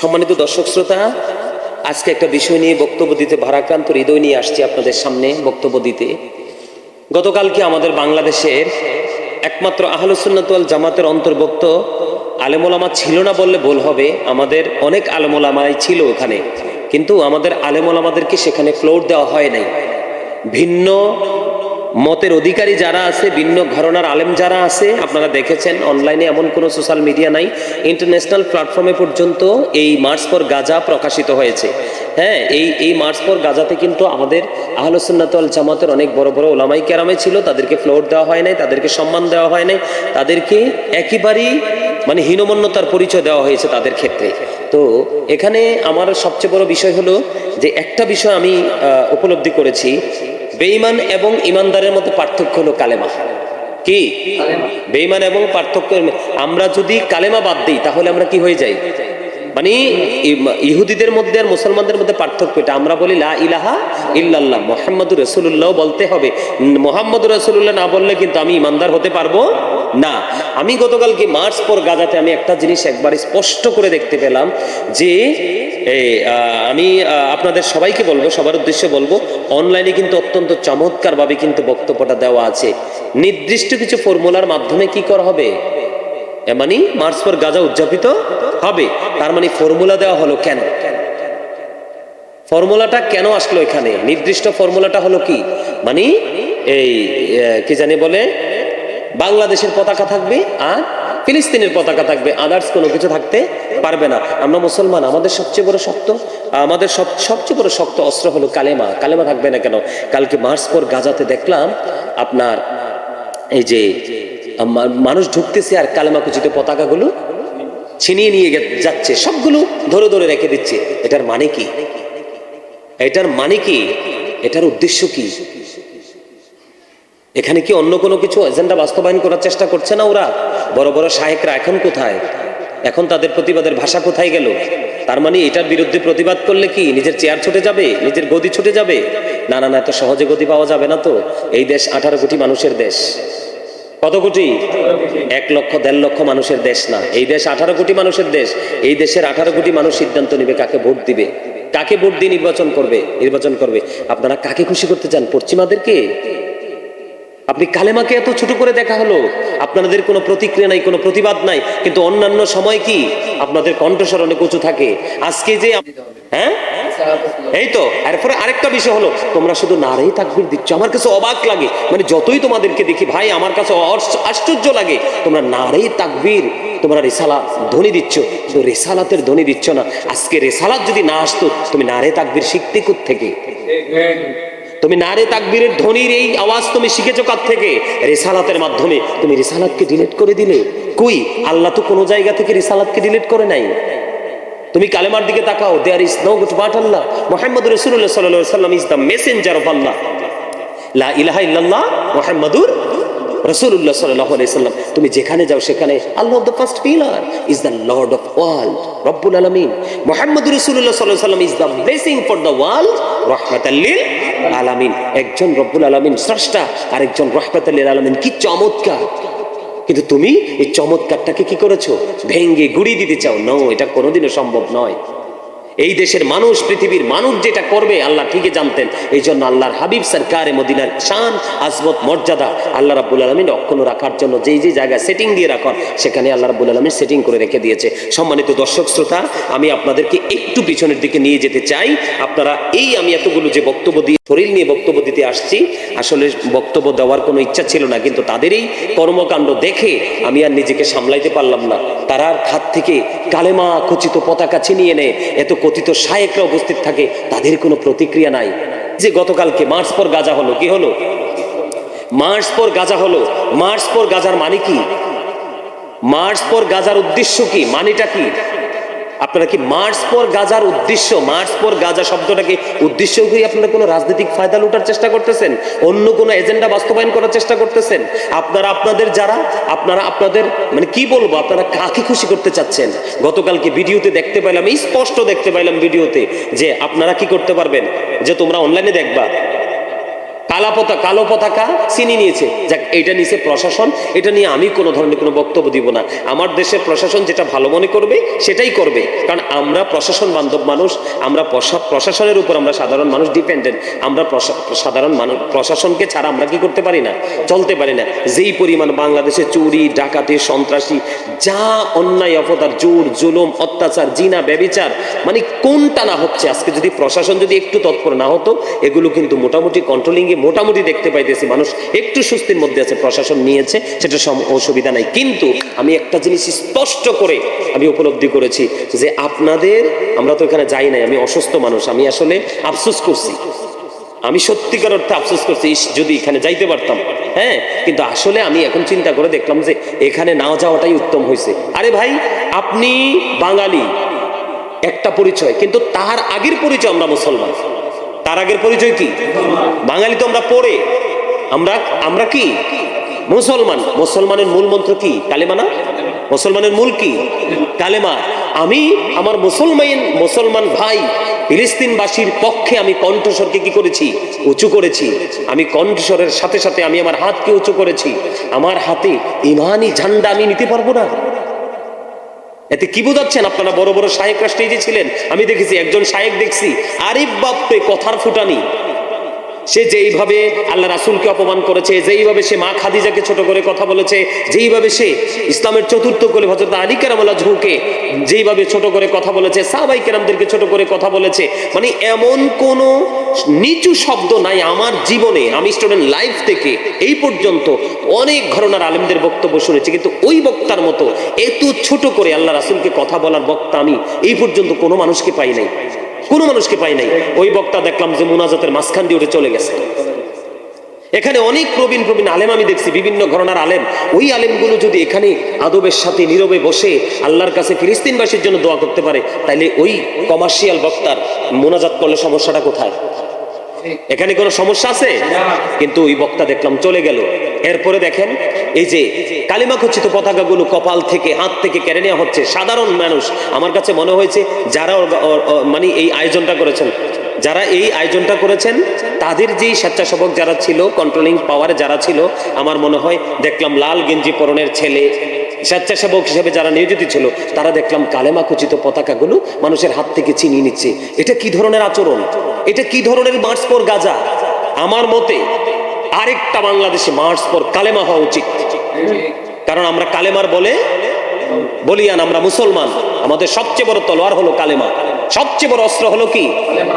সম্মানিত দর্শক শ্রোতা, আজকে একটা বিষয় নিয়ে বক্তব্য দিতে ভারাক্রান্ত হৃদয় নিয়ে আসছি আপনাদের সামনে বক্তব্য দিতে। গতকালকে আমাদের বাংলাদেশের একমাত্র আহলুসুন্নতল জামাতের অন্তর্ভুক্ত আলেমোলামা ছিল না বললে ভুল হবে, আমাদের অনেক আলেমোলামাই ছিল ওখানে। কিন্তু আমাদের আলেমোলামাদেরকে সেখানে ফ্লোর দেওয়া হয় নাই। ভিন্ন মতের অধিকারী যারা আছে, ভিন্ন ঘরনার আলেম যারা আছে, আপনারা দেখেছেন অনলাইনে এমন কোনো সোশ্যাল মিডিয়া নাই। ইন্টারন্যাশনাল প্ল্যাটফর্মে পর্যন্ত এই মার্চ ফর গাজা প্রকাশিত হয়েছে। হ্যাঁ এই এই মার্চ পর গাজাতে কিন্তু আমাদের আহলসুন্নাতল জামাতের অনেক বড় বড় ওলামাই কেরামে ছিল। তাদেরকে ফ্লোর দেওয়া হয় নাই, তাদেরকে সম্মান দেওয়া হয় নাই। তাদেরকে একেবারেই মানে হীনমন্যতার পরিচয় দেওয়া হয়েছে তাদের ক্ষেত্রে। তো এখানে আমার সবচেয়ে বড় বিষয় হলো যে একটা বিষয় আমি উপলব্ধি করেছি বেঈমান এবং ইমানদারের মধ্যে পার্থক্য হলো কালেমা। কি? বেঈমান এবং পার্থক্য আমরা যদি কালেমা বাদ দিই তাহলে আমরা কি হয়ে যাই? মানে ইহুদিদের মধ্যে আর মুসলমানদের মধ্যে পার্থক্য এটা। আমরা বলি লা ইলাহা ইল্লাল্লাহ, মোহাম্মদুর রসুল্লাহ বলতে হবে। মোহাম্মদুর রসুল্লাহ না বললে কিন্তু আমি ইমানদার হতে পারব না। আমি গতকালকে মার্চ পর গাজাতে আমি একটা জিনিস একবার স্পষ্ট করে দেখতে পেলাম যে আমি আপনাদের সবাইকে বলব, সবার উদ্দেশ্যে বলব, অনলাইনে কিন্তু অত্যন্ত চমৎকারভাবে কিন্তু বক্তব্যটা দেওয়া আছে। নির্দিষ্ট কিছু ফর্মুলার মাধ্যমে কি করা হবে? মানে মার্চ পর গাজা উদযাপিত হবে? তার মানে ফর্মুলা দেওয়া হলো কেন? ফর্মুলাটা কেন আসলো এখানে? নির্দিষ্ট ফর্মুলাটা হলো কি? মানে এই কি জানি বলে? বাংলাদেশের পতাকা থাকবে আর ফিলিস্তিনের পতাকা থাকবে। আদার্স কোনো কিছু থাকতে পারবে না। আমরা মুসলমান, আমাদের সবচেয়ে বড় শক্ত, আমাদের সব, সবচেয়ে বড় শক্ত অস্ত্র হলো কালেমা। কালেমা থাকবে না কেন? কালকে মার্চ পর গাজাতে দেখলাম আপনার এই যে মানুষ ঢুকতেছে আর কালেমা কুচিতে পতাকাগুলো ছিনিয়ে নিয়ে যাচ্ছে। সবগুলো ধরে ধরে রেখে দিচ্ছে। এটার মানে কি? এটার মানে কি? এটার উদ্দেশ্য কি? এখানে কি অন্য কোনো কিছু এজেন্ডা বাস্তবায়ন করার চেষ্টা করছে না ওরা? বড় বড় শাহেকরা এখন কোথায়? এখন তাদের প্রতিবাদের ভাষা কোথায় গেল? তার মানে এটার বিরুদ্ধে প্রতিবাদ করলে কি নিজের চেয়ার ছুটে যাবে? নিজের গদি ছুটে যাবে? না না না, এত সহজে গদি পাওয়া যাবে না তো? এই দেশ আঠারো কোটি মানুষের দেশ। কত কোটি? এক লক্ষ, দেড় লক্ষ মানুষের দেশ না। এই দেশ আঠারো কোটি মানুষের দেশ। এই দেশের আঠারো কোটি মানুষ সিদ্ধান্ত নিবে কাকে ভোট দিবে। কাকে ভোট দিয়ে নির্বাচন করবে নির্বাচন করবে। আপনারা কাকে খুশি করতে চান? পশ্চিমাদেরকে? আপনি কালেমাকে এত ছোট করে দেখা হলো। আপনাদের কোনো প্রতিক্রিয়া নাই, কোনো প্রতিবাদ নাই। কিন্তু অন্যান্য সময় কি? আপনাদের কণ্ঠস্বর অনেক উঁচু থাকে। আজকে যে হ্যাঁ? এই তো, এরপরে আরেকটা বিষয় হলো, তোমরা শুধু নারেই তাকবির দিচ্ছ, আমার কাছে অবাক লাগে। মানে যতই তোমাদেরকে দেখি, ভাই, আমার কাছে আশ্চর্য লাগে। তোমরা নারেই তাকবির, তোমরা রেসালাত ধ্বনি দিচ্ছ। তো রেসালাতের ধ্বনি দিচ্ছ না। আজকে রেসালাত যদি না আসতো, তুমি নারে তাকবির শিখতে থেকে তুমি নারে তাকবীরের ধ্বনির এই আওয়াজ তুমি শিখেছো কার থেকে রেসালাতের মাধ্যমে। তুমি রিসালাতকে ডিলিট করে দিলে? কই? আল্লাহ তো কোনো জায়গা থেকে রিসালাতকে ডিলিট করে নাই। তুমি কালেমার দিকে তাকাও there is no but Allah. Muhammad রসুল্লাহ সাল্লাহ সাল্লাম is the messenger of Allah লা ইলাহা ইল্লাল্লাহ মোহাম্মদুর রসুল্লাহ সাল্লাহ সাল্লাম তুমি যেখানে যাও সেখানে Allah the first pillar is the lord of world রব্বুল আলমিন। মোহাম্মদ রসুল্লাহ সাল্লাহ সাল্লাম is the blessing for the world রহমাতাল্লিল আলামিন। একজন রব্বুল আলমিন স্রষ্টা আর একজন রহমাতাল্লিল আলামিন। কি চমৎকার। কিন্তু তুমি এই চমৎকারটাকে কি করেছ? ভেঙ্গে গুড়ি দিতে চাও? নো এটা কোনোদিনও সম্ভব নয়। এই দেশের মানুষ, পৃথিবীর মানুষ যেটা করবে, আল্লাহ ঠিকই জানতেন। এই জন্য আল্লাহর হাবিব সরকারে মদিনার শান, আজমত, মর্যাদা আল্লাহ রাব্বুল আলমিন অক্ষুণ্ণ রাখার জন্য যেই যে জায়গায় সেটিং দিয়ে রাখার সেখানে আল্লাহ রাব্বুল আলমিন সেটিং করে রেখে দিয়েছে। সম্মানিত দর্শক, শ্রোতা, আমি আপনাদেরকে একটু পিছনের দিকে নিয়ে যেতে চাই। আপনারা এই আমি এতগুলো যে বক্তব্য দিয়ে, শরীর নিয়ে বক্তব্য দিতে আসছি, আসলে বক্তব্য দেওয়ার কোনো ইচ্ছা ছিল না, কিন্তু তাদের এই কর্মকাণ্ড দেখে আমি আর নিজেকে সামলাইতে পারলাম না। তারার হাত থেকে কালেমা খচিত পতাকা ছিনিয়ে নেয় এত কথিত শায়েকরা উপস্থিত থাকে, তাদের কোনো প্রতিক্রিয়া নাই যে গতকালকে মার্চ পর গাজা হলো। কি হলো? মার্চ পর গাজা হলো। মার্চ পর গাজার মানে কি? মার্চ পর গাজার উদ্দেশ্য কি? মানেটা কি? আপনারা কি মার্চ পর গাজার উদ্দেশ্য, মার্চ পর গাজা শব্দটাকে উদ্দেশ্য করে আপনারা কোনো রাজনৈতিক ফায়দা লুটার চেষ্টা করতেছেন? অন্য কোনো এজেন্ডা বাস্তবায়ন করার চেষ্টা করতেছেন? আপনারা আপনাদের যারা, আপনারা আপনাদের মানে কি বলব, আপনারা কাকে খুশি করতে চাচ্ছেন? গতকালকে ভিডিওতে দেখতে পাইলাম স্পষ্ট দেখতে পাইলাম ভিডিওতে যে আপনারা কি করতে পারবেন? যে তোমরা অনলাইনে দেখবা কালা পতা কালো পতাকা চিনি নিয়েছে। যাক এটা নিচে প্রশাসন। এটা নিয়ে আমি কোনো ধরনের কোনো বক্তব্য দিব না। আমার দেশের প্রশাসন যেটা ভালো মনে করবে, সেটাই করবে। কারণ আমরা প্রশাসন বান্ধব মানুষ, আমরা প্রশাসনের উপর আমরা সাধারণ মানুষ ডিপেন্ডেন্ট আমরা সাধারণ মানুষ প্রশাসনকে ছাড়া আমরা কি করতে পারি না? চলতে পারি না। যেই পরিমাণ বাংলাদেশে চুরি, ডাকাতি, সন্ত্রাসী, যা অন্যায়, অপতার, জোর, জুলুম, অত্যাচার, জিনা, ব্যবিচার মানে কোনটা না হচ্ছে? আজকে যদি প্রশাসন যদি একটু তৎপর না হতো, এগুলো কিন্তু মোটামুটি কন্ট্রোলিং এ মোটামুটি দেখতে পাইতেছি, মানুষ একটু সুস্থির মধ্যে আছে, প্রশাসন নিয়েছে, সেটা অসুবিধা নাই। কিন্তু আমি একটা জিনিস স্পষ্ট করে আমি উপলব্ধি করেছি যে আপনাদের, আমরা তো এখানে যাই নাই, আমি অসুস্থ মানুষ, আমি আসলে আফসোস করছি। আমি সত্যিকার অর্থে আফসোস করছি যদি এখানে যাইতে পারতাম। হ্যাঁ কিন্তু আসলে আমি এখন চিন্তা করে দেখলাম যে এখানে না যাওয়াটাই উত্তম হয়েছে আরে ভাই, আপনি বাঙালি, একটা পরিচয়, কিন্তু তার আগের পরিচয় আমরা মুসলমান। তার আগের পরিচয় কি? বাঙালি তো আমরা পড়ে। আমরা আমরা কি? মুসলমান। মুসলমানের মূল মন্ত্র কি? কালেমা না? মুসলমানের মূল কি? কালেমা। আমি আমার মুসলমান মুসলমান ভাই ফিলিস্তিনবাসীর পক্ষে আমি কণ্ঠস্বরকে কি করেছি? উঁচু করেছি। আমি কণ্ঠস্বরের সাথে সাথে আমি আমার হাতকে উঁচু করেছি। আমার হাতে ইমানই ঝান্ডা আমি নিতে পারব না? এতে কি বোঝাচ্ছেন আপনারা? বড় বড় শায়েকরা স্টেজে ছিলেন। আমি দেখেছি, একজন সাহেব দেখছি, আরিফ বাপ্পে কথার ফুটানি। সে যেইভাবে আল্লাহ রাসুলকে অপমান করেছে, যেইভাবে সে মা খাদিজাকে ছোট করে কথা বলেছে, যেইভাবে সে ইসলামের চতুর্থ কোলে হজরত আলী কেরামুল্লাহ ঝুঁকে যেইভাবে ছোট করে কথা বলেছে, সাহাবাই কেরামদেরকে ছোট করে কথা বলেছে মানে এমন কোন নিচু শব্দ নাই আমার জীবনে, আমি স্টুডেন্ট লাইফ থেকে এই পর্যন্ত অনেক ঘরনার আলেমদের বক্তব্য শুনেছি, কিন্তু ওই বক্তার মতো এত ছোট করে আল্লাহ রাসুলকে কথা বলার বক্তা আমি এই পর্যন্ত কোনো মানুষকে পাই নাই। কোনো মানুষকে পাই নাই। ওই বক্তা দেখলাম যে মুনাজাতের মাঝখান দিয়ে উঠে চলে গেছে। এখানে অনেক প্রবীণ প্রবীণ আলেম আমি দেখছি, বিভিন্ন ঘরনার আলেম। ওই আলেমগুলো যদি এখানে আদবের সাথে নীরবে বসে আল্লাহর কাছে ফিলিস্তিনবাসীর জন্য দোয়া করতে পারে তাহলে ওই কমার্শিয়াল বক্তার মোনাজাত করলে সমস্যাটা কোথায়? এখানে কোনো সমস্যা আছে? কিন্তু ওই বক্তা দেখলাম চলে গেল। এরপরে দেখেন, এই যে কালিমা খচিত পতাকাগুলো কপাল থেকে, হাত থেকে কেড়ে নেওয়া হচ্ছে। সাধারণ মানুষ, আমার কাছে মনে হয়েছে, যারা মানে এই আয়োজনটা করেছেন, যারা এই আয়োজনটা করেছেন, তাদের যেই স্বেচ্ছাসেবক যারা ছিল কন্ট্রোলিং পাওয়ারে যারা ছিল, আমার মনে হয়, দেখলাম লাল গেঞ্জি পরনের ছেলে স্বেচ্ছাসেবক হিসেবে যারা নিয়োজিত ছিল, তারা দেখলাম কালেমা খচিত পতাকাগুলো মানুষের হাত থেকে ছিনিয়ে নিচ্ছে। এটা কি ধরনের আচরণ? এটা কি ধরনের মার্চ পর গাজা? আমার মতে, আরেকটা বাংলাদেশে মার্চ পর কালেমা হওয়া উচিত। কারণ আমরা কালেমার বলে বলিয়ান, আমরা মুসলমান। আমাদের সবচেয়ে বড় তলোয়ার হলো কালেমা। সবচেয়ে বড় অস্ত্র হলো কি?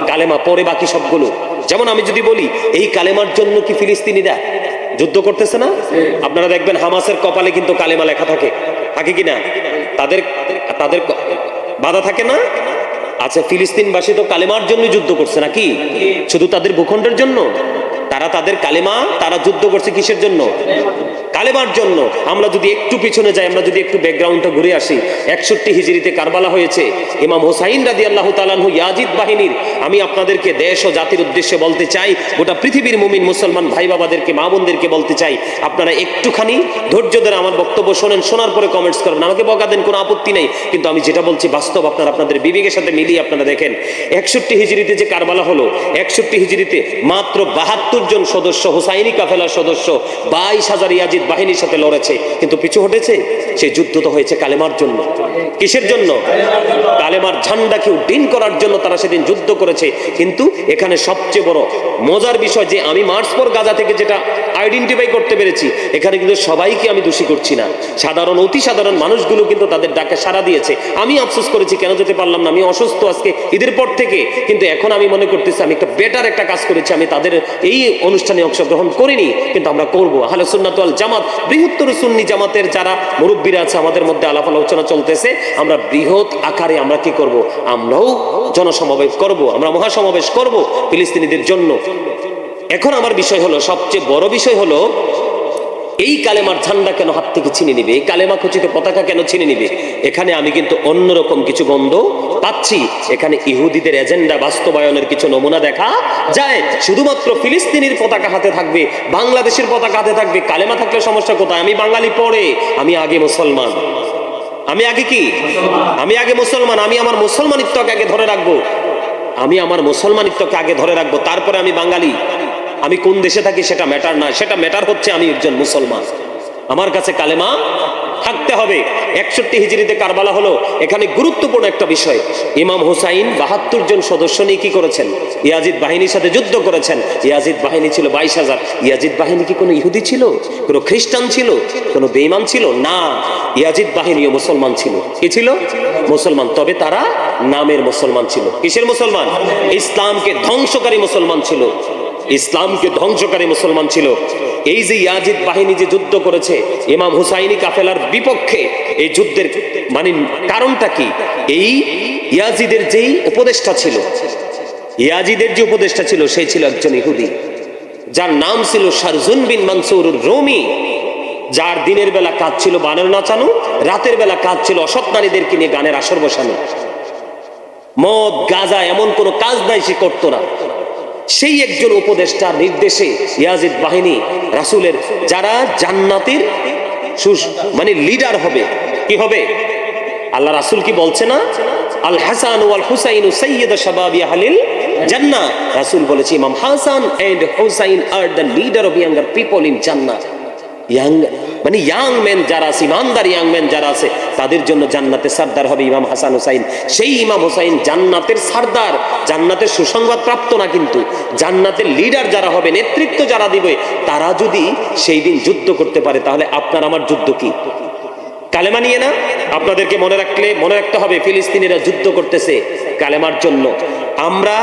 কালেমা। পরে বাকি সবগুলো। যেমন আমি যদি বলি, এই কালেমার জন্য কি ফিলিস্তিনি ফিলিস্তিনিরা যুদ্ধ করতেছে না? আপনারা দেখবেন হামাসের কপালে কিন্তু কালেমা লেখা থাকে। থাকে কি না? তাদের তাদের বাধা থাকে না? আচ্ছা ফিলিস্তিনবাসী তো কালেমার জন্য যুদ্ধ করছে নাকি? শুধু তাদের ভূখণ্ডের জন্য? তারা তাদের কালেমা, তারা যুদ্ধ করছে কিসের জন্য? কালেমার জন্য। আমরা যদি একটু পিছনে যাই, আমরা যদি একটু ব্যাকগ্রাউন্ডটা ঘুরে আসি, একষট্টি হিজড়িতে কারবালা হয়েছে। ইমাম হোসাইন রাদি আল্লাহ তালানহু ইয়াজিদ বাহিনীর, আমি আপনাদেরকে দেশ ও জাতির উদ্দেশ্যে বলতে চাই, গোটা পৃথিবীর মুমিন মুসলমান ভাই বাবাদেরকে, মা বোনদেরকে বলতে চাই, আপনারা একটুখানি ধৈর্য ধরে আমার বক্তব্য শোনেন, শোনার পরে কমেন্টস করেন আমাকে বকা দেন, কোনো আপত্তি নেই। কিন্তু আমি যেটা বলছি, বাস্তব আপনারা আপনাদের বিবেকের সাথে মিলিয়ে আপনারা দেখেন, একষট্টি হিজড়িতে যে কারবালা হলো, একষট্টি হিজড়িতে মাত্র বাহাত্তর জন সদস্য, হোসাইনি কাফেলার সদস্য, বাইশ হাজার ইয়াজিদ বাহিনীর সাথে লড়েছে। কিন্তু পিছু হটেছে? সেই যুদ্ধ তো হয়েছে কালেমার জন্য। কিসের জন্য? কালেমার ঝান্ডাকে উড্ডীন করার জন্য তারা সেদিন যুদ্ধ করেছে। কিন্তু এখানে সবচেয়ে বড় মজার বিষয় যে আমি মার্চ পর গাজা থেকে যেটা আইডেন্টিফাই করতে পেরেছি, এখানে কিন্তু সবাইকে আমি দোষী করছি না। সাধারণ, অতি সাধারণ মানুষগুলো কিন্তু তাদের ডাকে সাড়া দিয়েছে। আমি আফসোস করেছি, কেন যেতে পারলাম না? আমি অসুস্থ আজকে ঈদের পর থেকে। কিন্তু এখন আমি মনে করতেছি, আমি একটা বেটার একটা কাজ করেছি। আমি তাদের এই অনুষ্ঠানে অংশগ্রহণ করিনি, কিন্তু আমরা করব। আহলে সুন্নাত ওয়াল জামাত, বৃহত্তর সুন্নি জামাতের যারা মুরব্বীরা আছে আমাদের মধ্যে আলাপ আলোচনা চলতেছে, আমরা বৃহৎ আকারে আমরা কি করব? আমরাও জনসমাবেশ করব, আমরা মহাসমাবেশ করব ফিলিস্তিনিদের জন্য। এখন আমার বিষয় হলো, সবচেয়ে বড় বিষয় হলো, এই কালেমার ঝান্ডা কেন হাত থেকে ছিনে নিবে? এই কালেমা খচিত পতাকা কেন ছিনে নিবে? এখানে আমি কিন্তু অন্যরকম কিছু গন্ধ পাচ্ছি। এখানে ইহুদিদের এজেন্ডা বাস্তবায়নের কিছু নমুনা দেখা যায়। শুধুমাত্র ফিলিস্তিনির পতাকা হাতে থাকবে, বাংলাদেশের পতাকা হাতে থাকবে, কালেমা থাকলে সমস্যা কোথায়? আমি বাঙালি পড়ে, আমি আগে মুসলমান। আমি আগে কি? আমি আগে মুসলমান, আমি আমার মুসলমানিত্বকে আগে ধরে রাখব। আমি আমার মুসলমানিত্বকে আগে ধরে রাখব, তারপরে আমি বাঙালি। আমি কোন দেশে থাকি সেটা ম্যাটার না, সেটা ম্যাটার হচ্ছে আমি একজন মুসলমান। আমার কাছে কালেমা থাকতে হবে। একষট্টি হিজড়িতে কারবালা হলো এখানে গুরুত্বপূর্ণ একটা বিষয়। ইমাম হুসাইন বাহাত্তর জন সদস্য নিয়ে কি করেছেন? ইয়াজিদ বাহিনীর সাথে যুদ্ধ করেছেন। ইয়াজিদ বাহিনী ছিল বাইশ হাজার। ইয়াজিদ বাহিনী কি কোনো ইহুদি ছিল? কোনো খ্রিস্টান ছিল? কোনো বেইমান ছিল? না। ইয়াজিদ বাহিনীও মুসলমান ছিল। কি ছিল? মুসলমান। তবে তারা নামের মুসলমান ছিল। কিসের মুসলমান? ইসলামকে ধ্বংসকারী মুসলমান ছিল। ইসলামকে ধ্বংসকারী মুসলমান ছিল। এই যে ইয়াজিদ বাহিনী যে যুদ্ধ করেছে, ইমাম হুসাইনি কাফেলার বিপক্ষে এই যুদ্ধের মানে কারণটা কি? এই ইয়াজিদের যেই উপদেষ্টা ছিল, ইয়াজিদের যে উপদেষ্টা ছিল, সে ছিল একজন ইহুদি, যার নাম ছিল শারজুন বিন মানসুর রোমি, যার দিনের বেলা কাজ ছিল বানের নাচানো, রাতের বেলা কাজ ছিল অসৎ নারীদেরকে নিয়ে গানের আসর বসানো। মদ, গাজা এমন কোনো কাজ নাই, সে করতো না। সেই একজন উপদেষ্টার নির্দেশে ইয়াজিদ বাহিনী রাসুলের যারা জান্নাতের মানে লিডার হবে, কি হবে? আল্লাহ রাসুল কি বলছে না? আল হাসান ওয়াল হুসাইন সৈয়দ শাবাব আহলিল জান্নাহ। রাসূল বলেছে, Imam Hasan and Husain are the leader of younger people in Jannah young মানে ইয়াং মেন যারা আছে, ইমানদার ইয়াং মেন যারা আছে, তাদের জন্য জান্নাতের সর্দার হবে ইমাম হাসান হুসাইন। সেই ইমাম হুসাইন জান্নাতের সর্দার, জান্নাতের সুসংবাদ প্রাপ্ত না কিন্তু, জান্নাতের লিডার যারা হবে, নেতৃত্ব যারা দিবে, তারা যদি সেই দিন যুদ্ধ করতে পারে, তাহলে আপনার আমার যুদ্ধ কি? কালেমা নিয়ে না? আপনাদেরকে মনে রাখলে মনে রাখতে হবে, ফিলিস্তিনিরা যুদ্ধ করতেছে কালেমার জন্য। আমরা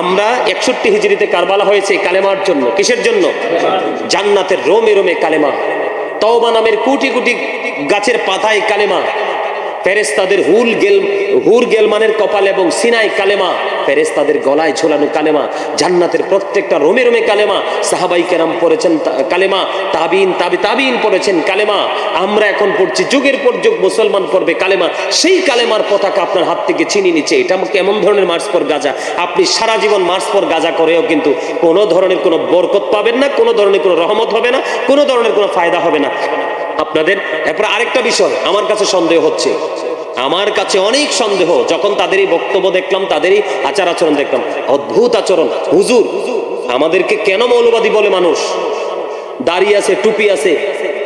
আমরা একষট্টি হিজড়িতে কারবালা হয়েছে কালেমার জন্য। কিসের জন্য? জান্নাতের রোমে রোমে কালেমা। তওবা নামের কোটি কোটি গাছের পাতায় কালেমা। ফেরেস্তাদের হুল গেল, হুর গেলমানের কপাল এবং সিনাই কালেমা। ফেরেস্তাদের গলায় ঝোলানো কালেমা, জান্নাতের প্রত্যেকটা রোমে রোমে কালেমা, সাহাবাই কেরাম পড়েছেন কালেমা, তাবিন, তাবি, তাবিন পড়েছেন কালেমা। আমরা এখন পড়ছি যুগের পর যুগ, মুসলমান পড়বে কালেমা। সেই কালেমার পতাকা আপনার হাত থেকে ছিনিয়ে নিচ্ছে। এটা কেমন ধরনের মার্চ পর গাজা। আপনি সারা জীবন মার্চ পর গাজা করেও কিন্তু কোনো ধরনের কোনো বরকত পাবেন না, কোনো ধরনের কোনো রহমত হবে না, কোনো ধরনের কোনো ফায়দা হবে না। আপনাদের। এরপর আরেকটা বিষয়, আমার কাছে সন্দেহ হচ্ছে। আমার কাছে অনেক সন্দেহ, যখন তাদেরই বক্তব্য দেখলাম, তাদেরই আচার আচরণ দেখলাম। অদ্ভুত আচরণ। হুজুর, আমাদেরকে কেন মৌলবাদী বলে মানুষ? দাড়ি আছে, টুপি আছে।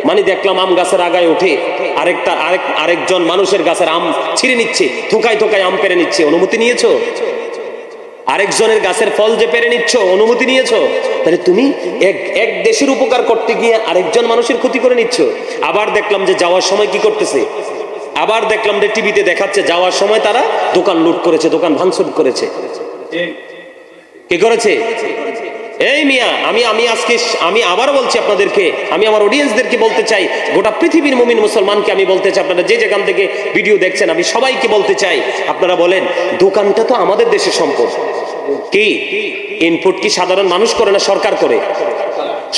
মানে দেখলাম আম গাছের আগায় উঠে আরেকটা, আরেক, আরেকজন মানুষের গাছের আম ছিঁড়ে নিচ্ছে, থোকায় থোকায় আম পেরে নিচ্ছে। অনুমতি নিয়েছো? আরেকজনের গাছের ফল যে পেরে নিচ্ছ অনুমতি নিয়েছ তাহলে তুমি এক এক দেশের উপকার করতে গিয়ে আরেকজন মানুষের ক্ষতি করে নিচ্ছ। আবার দেখলাম যে যাওয়ার সময় কি করতেছে? আবার দেখলাম যে টিভিতে দেখাচ্ছে যাওয়ার সময় তারা দোকান লুট করেছে দোকান ভাঙচুর করেছে। কি করেছে? এই মিয়া, আমি আমি আজকে আমি আবার বলছি আপনাদেরকে, আমি আমার অডিয়েন্সদেরকে বলতে চাই, গোটা পৃথিবীর মুমিন মুসলমানকে আমি বলতে চাই, আপনারা যে যেখান থেকে ভিডিও দেখছেন, আমি সবাইকে বলতে চাই, আপনারা বলেন, দোকানটা তো আমাদের দেশের সম্পদ। কি? ইনপুট কি সাধারণ মানুষ করে না সরকার করে?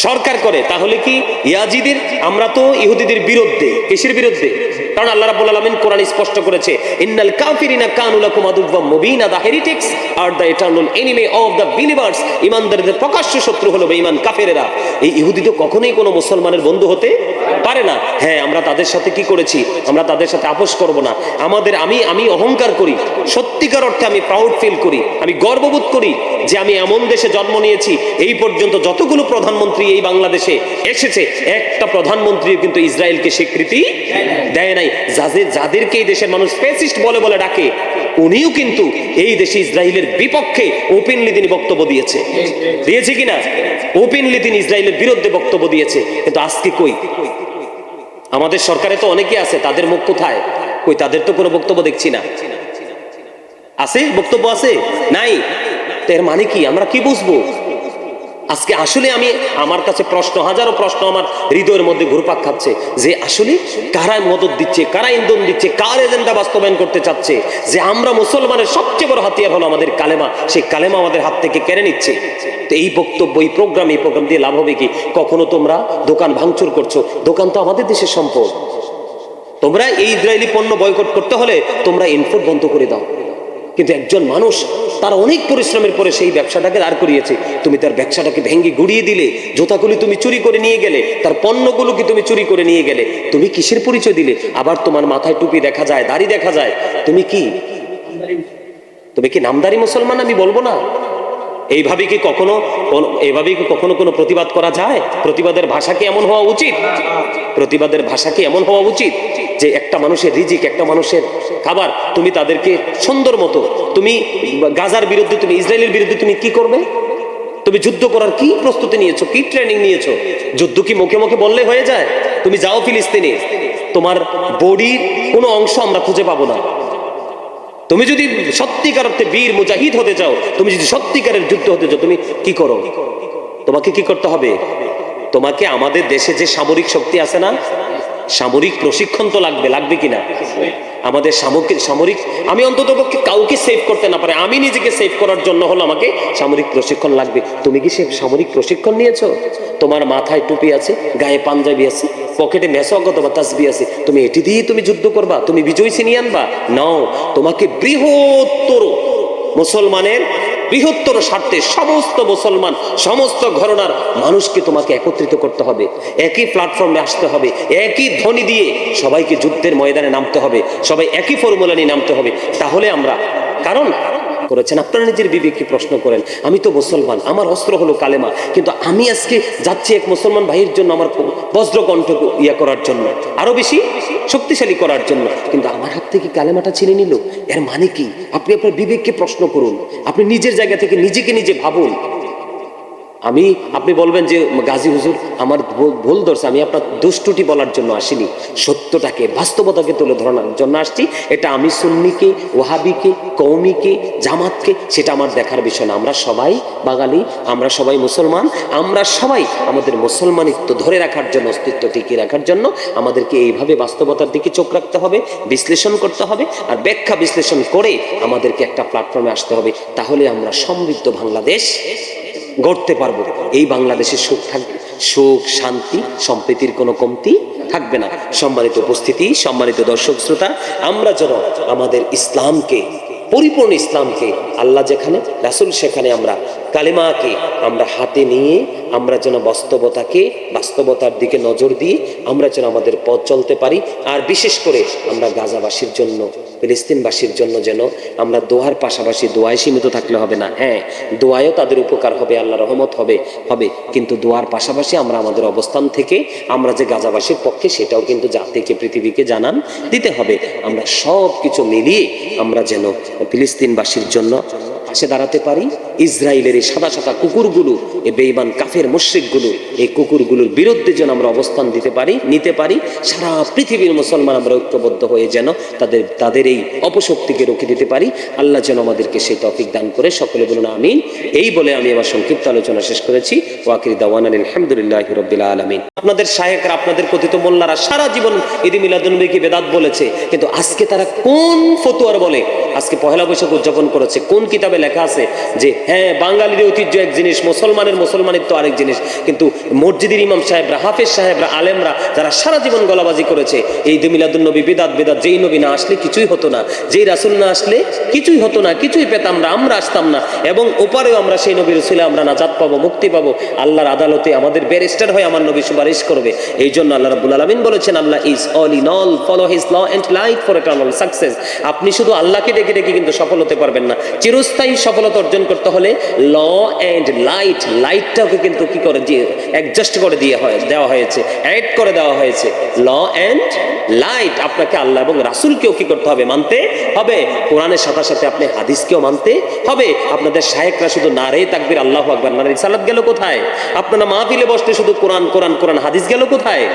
সরকার করে, তাহলে কি ইয়াজিদের, আমরা তো ইহুদিদের বিরুদ্ধে, কিসের বিরুদ্ধে? কারণ আল্লাহ রাব্বুল আলামিন কোরআন স্পষ্ট করেছে, ইন্নাল কাফিরিনা কানু লাকুম মুবিনা the heretics are the eternal enemy of the believers প্রকাশ্য শত্রু হলো বেঈমান কাফেরেরা এই ইহুদি তো কখনোই কোনো মুসলমানের বন্ধু হতে পারে না হ্যাঁ আমরা তাদের সাথে কি করেছি? আমরা তাদের সাথে আপোষ করব না আমাদের আমি আমি অহংকার করি সত্যিকার অর্থে আমি প্রাউড ফিল করি আমি গর্ববোধ করি যে আমি এমন দেশে জন্ম নিয়েছি এই পর্যন্ত যতগুলো প্রধানমন্ত্রী এই বাংলাদেশে এসেছে, একটা প্রধানমন্ত্রী কিন্তু ইসরায়েলকে স্বীকৃতি দেয় নাই। যাদের যাদেরকে এই দেশের মানুষ ফেসিস্ট বলে বলে ডাকে, উনিও কিন্তু এই দেশে ইসরায়েলের বিপক্ষে ওপেনলি তিনি বক্তব্য দিয়েছে। দিয়েছে কিনা? ওপেনলি তিনি ইসরায়েলের বিরুদ্ধে বক্তব্য দিয়েছে। কিন্তু আজকে কই? আমাদের সরকারে তো অনেকে আছে, তাদের মুখ কোথায়? কই, তাদের তো কোনো বক্তব্য দেখছি না। আছে? বক্তব্য আছে? নাই? এর মানে কি? আমরা কি বুঝব? আজকে আসলে আমি আমার কাছে প্রশ্ন, হাজারো প্রশ্ন আমার হৃদয়ের মধ্যে ঘুরপাক খাচ্ছে যে আসলে কারা মদত দিচ্ছে, কারা ইন্ধন দিচ্ছে, কার এজেন্ডা বাস্তবায়ন করতে চাচ্ছে, যে আমরা মুসলমানের সবচেয়ে বড় হাতিয়ার হলো আমাদের কালেমা, সেই কালেমা আমাদের হাত থেকে কেড়ে নিচ্ছে। তো এই বক্তব্য, এই প্রোগ্রাম এই প্রোগ্রাম দিয়ে লাভ হবে কি? কখনো তোমরা দোকান ভাঙচুর করছ? দোকান তো আমাদের দেশের সম্পদ। তোমরা এই ইসরায়েলি পণ্য বয়কট করতে হলে তোমরা ইনপুট বন্ধ করে দাও। কিন্তু একজন মানুষ তার অনেক পরিশ্রমের পরে সেই ব্যবসাটাকে দাঁড় করিয়েছে। তুমি তার ব্যবসাটাকে ভেঙে গুড়িয়ে দিলে, জোতাগুলি তুমি চুরি করে নিয়ে গেলে, তার পণ্যগুলো কি তুমি চুরি করে নিয়ে গেলে, তুমি কিসের পরিচয় দিলে? আবার তোমার মাথায় টুপি দেখা যায়, দাড়ি দেখা যায়। তুমি কি? তুমি কি নামদারি মুসলমান আমি বলব না? এইভাবে কি কখনো এইভাবে কি কখনো কোনো প্রতিবাদ করা যায়? প্রতিবাদের ভাষা কি এমন হওয়া উচিত? প্রতিবাদের ভাষা কি এমন হওয়া উচিত যে একটা মানুষের রিজিক, একটা মানুষের খাবার তুমি তাদেরকে সুন্দর মতো, তুমি গাজার বিরুদ্ধে, তুমি ইসরায়েলের বিরুদ্ধে তুমি কি করবে? তুমি যুদ্ধ করার কি প্রস্তুতি নিয়েছো? কি ট্রেনিং নিয়েছো? যুদ্ধ কি মুখে মুখে বললে হয়ে যায়? তুমি যাও ফিলিস্তিনে। তোমার বডির কোনো অংশ আমরা খুঁজে পাবো না। তুমি যদি সত্যিকার অর্থে বীর মুজাহিদ হতে চাও, তুমি যদি সত্যিকারের যুদ্ধ হতে চাও, তুমি কি করো? তোমাকে কি করতে হবে? তোমাকে আমাদের দেশে যে সামরিক শক্তি আছে না, সামরিক প্রশিক্ষণ তো লাগবে লাগবে কিনা? আমাদের সামগ্রিক সামরিক আমি অন্তত পক্ষে কাউকে সেভ করতে না পারে। আমি নিজেকে সেভ করার জন্য হলো আমাকে সামরিক প্রশিক্ষণ লাগবে। তুমি কি সে সামরিক প্রশিক্ষণ নিয়েছো? তোমার মাথায় টুপি আছে, গায়ে পাঞ্জাবি আছে পকেটে মেসক অথবা তাসবি আছে। তুমি এটি দিয়ে তুমি যুদ্ধ করবা, তুমি বিজয় ছিনিয়ে আনবা। নাও, তোমাকে বৃহত্তর মুসলমানের বৃহত্তর স্বার্থে সমস্ত মুসলমান, সমস্ত ঘরনার মানুষকে তোমাকে একত্রিত করতে হবে। একই প্ল্যাটফর্মে আসতে হবে। একই ধ্বনি দিয়ে সবাইকে যুদ্ধের ময়দানে নামতে হবে। সবাই একই ফর্মুলা নিয়ে নামতে হবে। তাহলে আমরা কারণ করেছেন। আপনারা নিজের বিবেককে প্রশ্ন করেন, আমি তো মুসলমান, আমার অস্ত্র হলো কালেমা, কিন্তু আমি আজকে যাচ্ছি এক মুসলমান ভাইয়ের জন্য আমার বজ্রকণ্ঠ ইয়া করার জন্য, আরও বেশি শক্তিশালী করার জন্য। কিন্তু আমার হাত থেকে কালেমাটা ছিনে নিল। এর মানে কি? আপনি আপনার বিবেককে প্রশ্ন করুন। আপনি নিজের জায়গা থেকে নিজেকে নিজে ভাবুন। আমি, আপনি বলবেন যে, গাজী হুজুর, আমার ভুল- ধরছে, আমি আপনার দুষ্টুটি বলার জন্য আসিনি। সত্যটাকে, বাস্তবতাকে তুলে ধরানোর জন্য আসছি। এটা আমি সুন্নিকে, ওহাবিকে কৌমিকে জামাতকে, সেটা আমার দেখার বিষয় না। আমরা সবাই বাঙালি, আমরা সবাই মুসলমান, আমরা সবাই আমাদের মুসলমানিত্ব ধরে রাখার জন্য, অস্তিত্ব টিকিয়ে রাখার জন্য আমাদেরকে এইভাবে বাস্তবতার দিকে চোখ রাখতে হবে, বিশ্লেষণ করতে হবে, আর ব্যাখ্যা বিশ্লেষণ করে আমাদেরকে একটা প্ল্যাটফর্মে আসতে হবে। তাহলে আমরা সমৃদ্ধ বাংলাদেশ গড়তে পারব। এই বাংলাদেশের সুখ থাকবে। সুখ, শান্তি, সম্প্রীতির কোনো কমতি থাকবে না। সম্মানিত উপস্থিতি, সম্মানিত দর্শক, শ্রোতা, আমরা যেন আমাদের ইসলামকে, পরিপূর্ণ ইসলামকে, আল্লাহ যেখানে, রাসুল সেখানে আমরা কালেমাকে আমরা হাতে নিয়ে আমরা যেন বাস্তবতাকে, বাস্তবতার দিকে নজর দিয়ে আমরা যেন আমাদের পথ চলতে পারি। আর বিশেষ করে আমরা গাজাবাসীর জন্য ফিলিস্তিনবাসীর জন্য যেন আমরা দোয়ার পাশাপাশি দোয়ায় সীমিত থাকলে হবে না। হ্যাঁ দোয়ায়ও তাদের উপকার হবে আল্লাহ রহমত হবে হবে। কিন্তু দোয়ার পাশাপাশি আমরা আমাদের অবস্থান থেকে আমরা যে গাজাবাসীর পক্ষে সেটাও কিন্তু জাতিকে, পৃথিবীকে জানান দিতে হবে। আমরা সব কিছু মিলিয়ে আমরা যেন ফিলিস্তিনবাসীর জন্য পাশে দাঁড়াতে পারি। ইসরায়েলের এই সাদা সাদা কুকুরগুলো এই বেইমান কাফের মুশ্রিকগুলো, এই কুকুরগুলোর বিরুদ্ধে যেন আমরা অবস্থান দিতে পারি, নিতে পারি। সারা পৃথিবীর মুসলমান আমরা ঐক্যবদ্ধ হয়ে যেন তাদের তাদের এই অপশক্তিকে রুখে দিতে পারি। আল্লাহ যেন আমাদেরকে সেই তফিক দান করে। সকলে বলুন আমিন। এই বলে আমি আমার সংক্ষিপ্ত আলোচনা শেষ করেছি। ওয়াকির দাওয়ান আলহামদুলিল্লাহ রবিল্লা আলমিন। আপনাদের সাহেকরা আপনাদের কথিত মোল্লারা সারা জীবন ঈদ মিলাদুলনবীকে বেদাত বলেছে। কিন্তু আজকে তারা কোন ফতুয়ার বলে? আজকে পহেলা বৈশাখ উদযাপন করেছে। কোন কিতাবে লেখা আছে যে হ্যাঁ বাঙালির ঐতিহ্য এক জিনিস, মুসলমানের মুসলমানের তো আরেক জিনিস। কিন্তু মসজিদের ইমাম সাহেবরা, হাফেজ সাহেবরা, আলেমরা, যারা সারা জীবন গলাবাজি করেছে, এই ঈদ মিলাদুলনবী বেদাত বেদাত, যেই নবী না আসলে কিছুই হতো না, যেই রাসুল না আসলে কিছুই হতো না, কিছুই পেতাম না, আমরা আসতাম না, এবং ওপারেও আমরা সেই নবীর রসুলে আমরা নাজাত পাবো, মুক্তি পাবো, আল্লাহর আদালতে আমাদের ব্যারিস্টার হয়ে আমার নবী সুপারিশ করবে। এই জন্য আল্লাহ রাব্বুল আলামিন বলেছেন, Allah is all in all follow his law and light for eternal success আপনি শুধু আল্লাহকে ডেকে ডেকে কিন্তু সফল হতে পারবেন না। চিরস্থায়ী সফলতা অর্জন করতে হলে ল এন্ড লাইট লাইটটাকে কিন্তু কি করে দিয়ে অ্যাডজাস্ট করে দিয়ে হয়, দেওয়া হয়েছে অ্যাড করে দেওয়া হয়েছে। ল এন্ড লাইট আপনাকে আল্লাহ এবং রাসূলকেও কি করতে হবে? মানতে হবে। কোরআনের সাথে সাথে আপনি হাদিসকেও মানতে হবে। আপনাদের শায়েকরা শুধু নারে তাকবির, আল্লাহ আকবার নারে সালাত গেল কোথায়? আপনারা মাহফিলে বসতে শুধু কোরআন কোরআন কোরআন, হাদিস গেল কোথায়?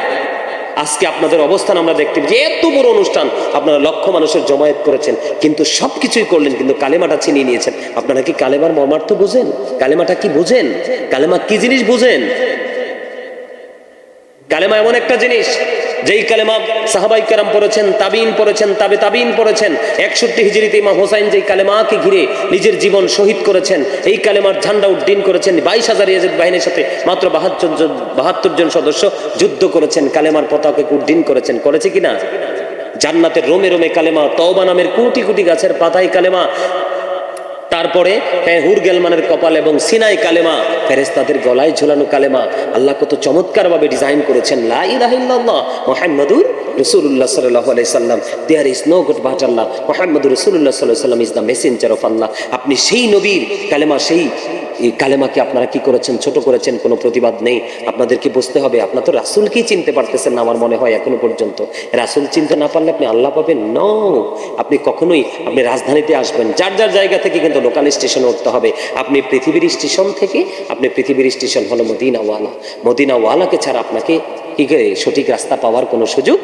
আজকে আপনাদের অবস্থান আমরা দেখতে যে এত বড় অনুষ্ঠান আপনারা লক্ষ মানুষের জমায়েত করেছেন, কিন্তু সব কিছুই করলেন, কিন্তু কালেমাটা চিনিয়ে নিয়েছেন। আপনারা কি কালেমার মর্মার্থ বুঝেন? কালেমাটা কি বুঝেন? কালেমা কি জিনিস বুঝেন? কালেমা এমন একটা জিনিস যেই কালেমা সাহাবাই কেরাম পড়েছেন তাবিন পড়েছেন, তাবে তাবিন পড়েছেন, একষট্টি হিজড়িতে ইমাম হোসাইন যেই কালেমাকে ঘিরে নিজের জীবন শহীদ করেছেন, এই কালেমার ঝান্ডা উড্ডীন করেছেন, বাইশ হাজার ইয়াজিদ বাহিনীর সাথে মাত্র বাহাত্তর জন বাহাত্তর জন সদস্য যুদ্ধ করেছেন, কালেমার পতাকাকে উড্ডীন করেছেন, করেছে কিনা? জান্নাতের রোমে রোমে কালেমা, তওবা নামের কোটি কোটি গাছের পাতায় কালেমা তারপরে হ্যাঁ, হুর গেলমানের কপাল এবং সিনাই কালেমা ফেরেস্তাদের গলায় ঝোলানো কালেমা। আল্লাহ কত চমৎকারভাবে ডিজাইন করেছেন। লা ইলাহা ইল্লাল্লাহ মুহাম্মাদুর রাসূলুল্লাহ সাল্লাম। There is no god but Allah Muhammad রসুল্লাহ সাল্লাহ সাল্লাম is the messenger of Allah আপনি সেই নবীর কালেমা সেই এই কালেমাকে আপনারা কি করেছেন? ছোট করেছেন? কোনো প্রতিবাদ নেই? আপনাদেরকে বুঝতে হবে, আপনার তো রাসুলকেই চিনতে পারতেছেন না আমার মনে হয় এখনও পর্যন্ত। রাসুল চিনতে না পারলে আপনি আল্লাহ পাবেন? ন আপনি কখনোই আপনি রাজধানীতে আসবেন। যার যার জায়গা থেকে কিন্তু লোকাল স্টেশনে উঠতে হবে। আপনি পৃথিবীর স্টেশন থেকে, আপনি পৃথিবীর স্টেশন হলো মদিনাওয়ালা। মদিনাওয়ালাকে ছাড়া আপনাকে কি সঠিক রাস্তা পাওয়ার কোনো সুযোগ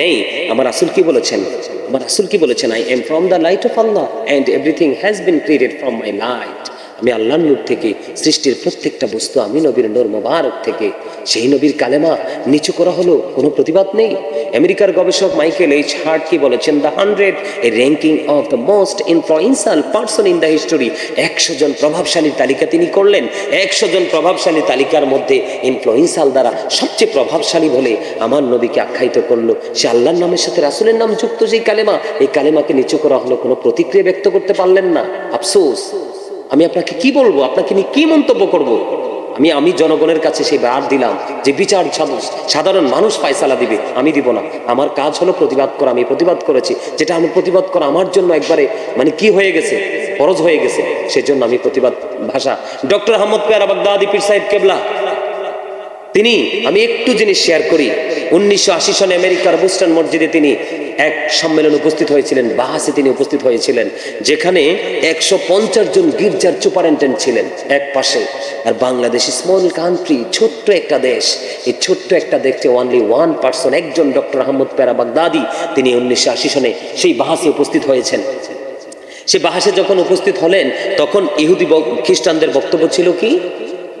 নেই? আমার রাসুল কি বলেছেন? আমার রাসুল কি বলেছেন? I am from the light of Allah and everything has been created from my light আমি আল্লাহর নূর থেকে, সৃষ্টির প্রত্যেকটা বস্তু আমি নবীর নূর মোবারক থেকে। সেই নবীর কালেমা নিচু করা হলো, কোনো প্রতিবাদ নেই? আমেরিকার গবেষক মাইকেল এইচ হার্ট কি বলেছেন, the hundred a ranking of the most influential person in the history. একশো জন প্রভাবশালী তালিকা তিনি করলেন। একশো জন প্রভাবশালী তালিকার মধ্যে ইনফ্লুয়েন্সাল দ্বারা সবচেয়ে প্রভাবশালী বলে আমার নবীকে আখ্যায়িত করল। সে আল্লাহর নামের সাথে রাসুলের নাম যুক্ত, যেই কালেমা, এই কালেমাকে নিচু করা হলো, কোনো প্রতিক্রিয়া ব্যক্ত করতে পারলেন না? আফসোস। আমি আপনাকে কি বলব? আপনাকে নিয়ে কি মন্তব্য করব। আমি আমি জনগণের কাছে সেই বার দিলাম যে বিচার সাধারণ মানুষ পায়সালা দিবে, আমি দিব না। আমার কাজ হলো প্রতিবাদ করা, আমি প্রতিবাদ করেছি। যেটা আমি প্রতিবাদ করা আমার জন্য একবারে মানে কি হয়ে গেছে? ফরজ হয়ে গেছে। সেজন্য আমি প্রতিবাদ ভাষা ডক্টর আহমদ পেয়ারা বাগদাদি, পীর সাহেব কেবলা তিনি, আমি একটু জিনিস শেয়ার করি। উনিশশো আশি সনে আমেরিকার বুস্টন মসজিদে তিনি এক সম্মেলনে উপস্থিত হয়েছিলেন, বাহাসে তিনি উপস্থিত হয়েছিলেন, যেখানে একশো পঞ্চাশ জন গির্জার সুপারিনটেন্ডেন্ট ছিলেন এক পাশে। আর বাংলাদেশ স্মল কান্ট্রি ছোট্ট একটা দেশ, এই ছোট্ট একটা দেখতে অনলি ওয়ান পার্সন একজন ডক্টর আহমদ পেরা বাগদাদি, তিনি উনিশশো আশি সনে সেই বাহাসে উপস্থিত হয়েছেন। সে বাহাসে যখন উপস্থিত হলেন, তখন ইহুদি খ্রিস্টানদের বক্তব্য ছিল কি?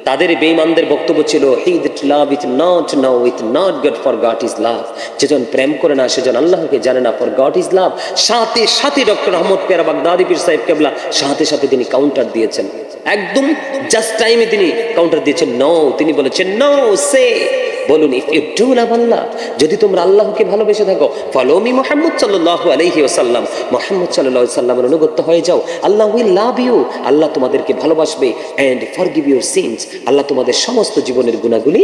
তাদের বেঈমানদের বক্তব্য ছিল he love it not now with not God for God is love যেজন প্রেম করে না সেজন আল্লাহকে জানে না ফর গড ইজ লাভ সাথে সাথে ডক্টর আহমদ পেয়ারা বাগদাদি পীর সাহেব কেবলা, সাথে সাথে তিনি কাউন্টার দিয়েছেন। একদম জাস্ট টাইমে তিনি কাউন্টার দিয়েছেন নও তিনি বলেছেন নো সে বলুন, ইফ ইউ লাভ আল্লাহ, যদি তোমরা আল্লাহকে ভালোবেসে থাকো ফলো মি মোহাম্মদ সাল্লাহ আলহি ওসাল্লাম মোহাম্মদ সাল্লাহ সাল্লামের অনুগত্য হয়ে যাও। আল্লাহ উইল লাভ ইউ আল্লাহ তোমাদেরকে ভালোবাসবে and forgive your sins Allah তোমাদের সমস্ত জীবনের গুণাগুলি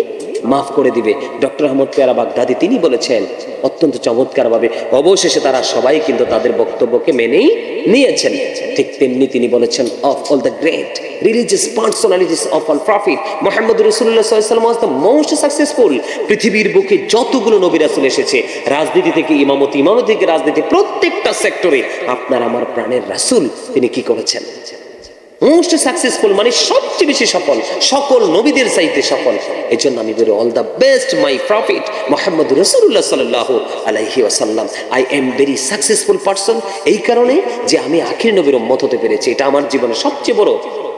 মাফ করে দিবে। ডক্টর আহমদ পেয়ারা বাগদাদি তিনি বলেছেন, অত্যন্ত চমৎকারভাবে অবশেষে তারা সবাই কিন্তু তাদের বক্তব্যকে মেনেই নিয়েছেন। ঠিক তেমনি তিনি বলেছেন of all the great religious personalities of all prophet Muhammad রসুল্লাহ সাল্লাম ওয়াজ দ্য মোস্ট সাকসেসফুল পৃথিবীর বুকে যতগুলো নবী রাসুল এসেছে, রাজনীতি থেকে ইমামতি ইমামতি থেকে রাজনীতি, প্রত্যেকটা সেক্টরে আপনার আমার প্রাণের রাসুল তিনি কি করেছেন? মোস্ট সাকসেসফুল মানে সবচেয়ে বেশি সফল, সকল নবীদের চাইতে সফল। এই জন্য আমি বলি all the best my prophet Muhammad রসুল্লাহ সাল্লাহ আলাইহি ওয়াসাল্লাম। I am very successful person এই কারণে যে আমি আখির নবীর মত হতে পেরেছি। এটা আমার জীবনে সবচেয়ে বড়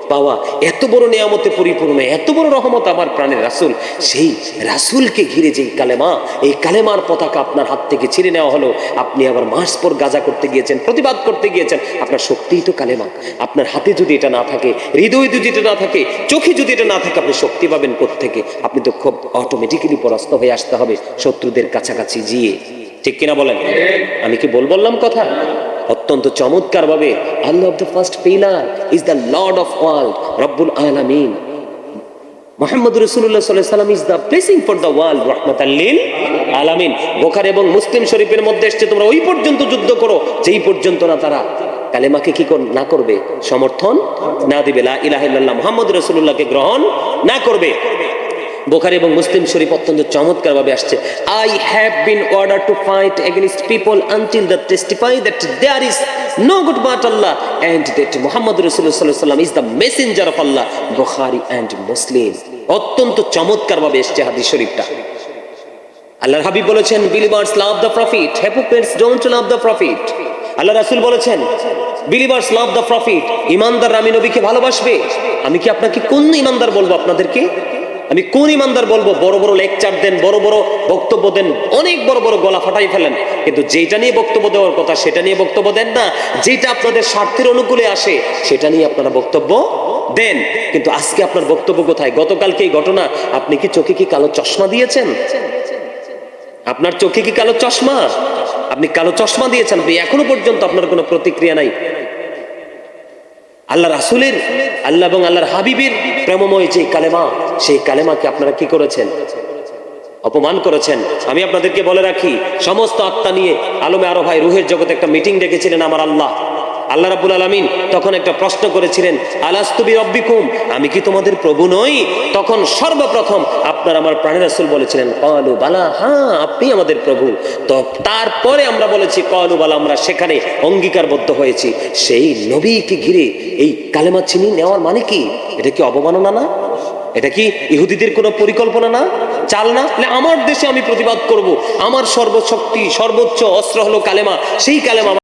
পাওয়া এত বড় নিয়ামতে পরিপূর্ণ, এত বড় রহমত আমার প্রাণের রাসুল। সেই রাসুলকে ঘিরে যেই কালেমা, এই কালেমার পতাকা আপনার হাত থেকে ছিঁড়ে নেওয়া হলো। আপনি আবার মাস পর গাজা করতে গিয়েছেন, প্রতিবাদ করতে গিয়েছেন। আপনার শক্তিই তো কালেমা। আপনার হাতে যদি এটা না থাকে, হৃদয় যদি এটা না থাকে, চোখে যদি এটা না থাকে, আপনি শক্তি পাবেন থেকে আপনি তো খুব অটোমেটিক্যালি পরাস্ত হয়ে আসতে হবে শত্রুদের কাছাকাছি গিয়ে। ঠিক কিনা বলেন? আমি কি বল বললাম কথা? অত্যন্ত চমৎকার ভাবে Allah of the first pillar is the lord of world রব্বুল আলামিন মোহাম্মদ রসুল্লাহ সাল্লাম is the blessing for the world রহমাতাল্লিল আলামিন। বোখার এবং মুসলিম শরীফের মধ্যে এসছে, তোমরা ওই পর্যন্ত যুদ্ধ করো, যেই পর্যন্ত না তারা কালেমাকে কি না করবে, সমর্থন না দিবে। লা ইলাহা ইল্লাল্লাহ মোহাম্মদ রসুল্লাহকে গ্রহণ না করবে। বোখারি এবং মুসলিম শরীফ অত্যন্ত চমৎকার ভাবে আসছে I have been order to fight against people until the testify that there is no god but Allah and that Muhammad রসুল্লাহ সাল্লাম is the messenger of Allah Bukhari and Muslim অত্যন্ত চমৎকার ভাবে এসছে হাদিস শরীফটা। আল্লাহর হাবিব বলেছেন believers love the prophet hypocrites don't love the prophet আল্লাহ রাসূল বলেছেন বিলিভার্স লাভ দ্য প্রফিট ইমানদার আমি নবীকে ভালোবাসবে। আমি কি আপনাকে কোন ইমানদার বলব আপনাদেরকে? আমি কোন ইমানদার বলব, বড় বড় লেকচার দেন, বড় বড় বক্তব্য দেন, অনেক বড় বড় গলা ফাটাই ফেলেন। কিন্তু যেটা নিয়ে বক্তব্য দেওয়ার কথা, সেটা নিয়ে বক্তব্য দেন না। যেটা আপনাদের স্বার্থের অনুকূলে আসে, সেটা নিয়ে আপনারা বক্তব্য দেন। কিন্তু আজকে আপনার বক্তব্য কোথায়? গতকালকে এই ঘটনা? আপনি কি চোখে কি কালো চশমা দিয়েছেন? আপনার চোখে কি কালো চশমা? আপনি কালো চশমা দিয়েছেন, আপনি এখনও পর্যন্ত আপনার কোনো প্রতিক্রিয়া নাই। আল্লাহ রাসুলের, আল্লাহ এবং আল্লাহর হাবিবের প্রেমময় যে কালেমা সেই কালেমাকে আপনারা কি করেছেন? অপমান করেছেন? আমি আপনাদেরকে বলে রাখি, সমস্ত আত্মা নিয়ে আলমে আরও ভাই রুহের জগতে একটা মিটিং ডেকেছিলেন আমার আল্লাহ। আল্লাহ রাবুল আলমিন তখন একটা প্রশ্ন করেছিলেন আলাস্তুবি রব্বিকুম আমি কি তোমাদের প্রভু নই? তখন সর্বপ্রথম আপনার আমার প্রাণের রাসূল বলেছিলেন কলু বালা হ্যাঁ আপনি আমাদের প্রভু। তো তারপরে আমরা বলেছি কলু বালা, আমরা সেখানে অঙ্গীকারবদ্ধ হয়েছি। সেই নবীকে ঘিরে এই কালেমা চিনি নেওয়ার মানে কি? এটা কি অবমাননা না? এটা কি ইহুদিদের কোনো পরিকল্পনা না? চাল না? আমার দেশে আমি প্রতিবাদ করব। আমার সর্বশক্তি, সর্বোচ্চ অস্ত্র হলো কালেমা। সেই কালেমা